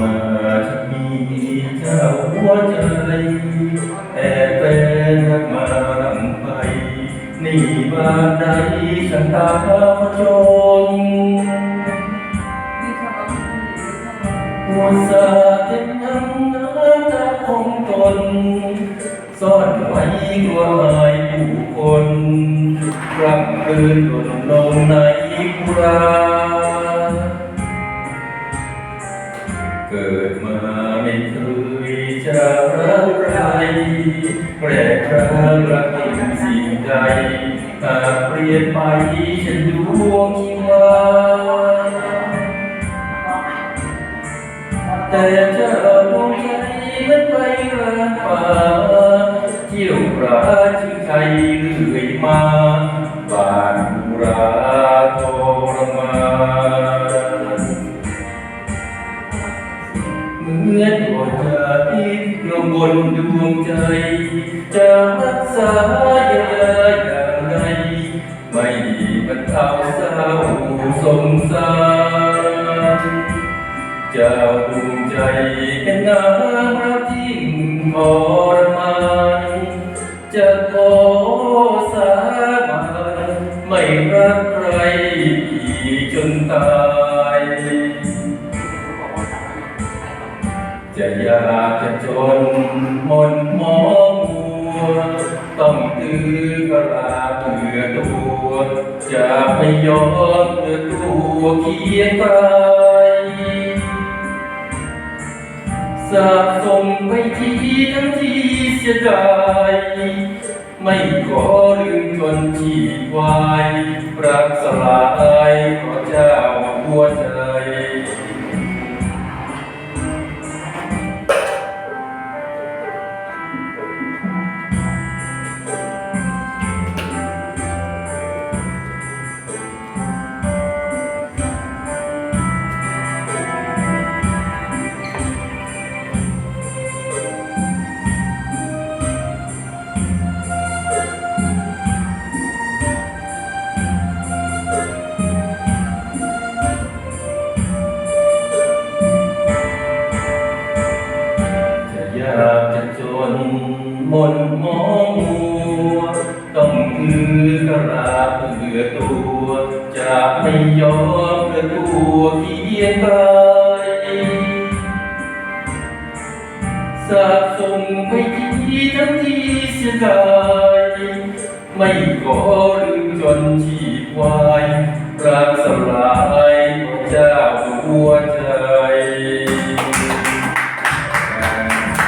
มาที่มีเจ้าหัวใจแต่เป็มาลำไป นี่บ้านฉันตาจงหัวสาเจ็บน้ำน้ำตาขงตนซ่อนไว้กลายผู้คนกลับคืนหล่นลงในกรา เกิดมาไม่เคยจะรักใครแปรครั้งรักสิ่งใดหากเปลี่ยนไปฉันดวงชีวาแต่เจ้าดวงใจมันไปรักป่าเที่ยวปราชื่อไทย มือนบทพิษลงบนดวงใจ จะรักษาเยออย่างไร ไม่บรรเทาเศร้าสงสารเจ้าดวงใจเป็นนางรักที่ทรมา จะยากจะจนมนมองมัวต้องตื้อกระลาเพื่อตัวจะไม่ยอมเพื่อตัวเคียงไกลสะสมไว้ที่ทั้งที่เสียดายไม่ขอลืมจนชีพวายรักสลายเพราะเจ้าหัวใจากจะจนมนมองมัวต้องถือกระลาเพื่อตัวจะไม่ยอมเพื่อตัวเคียงไกลสะสมไว้ที่ทั้งที่เสียดายไม่ขอลืมจนชีพวายรักสลายพระเจ้าหัวใจ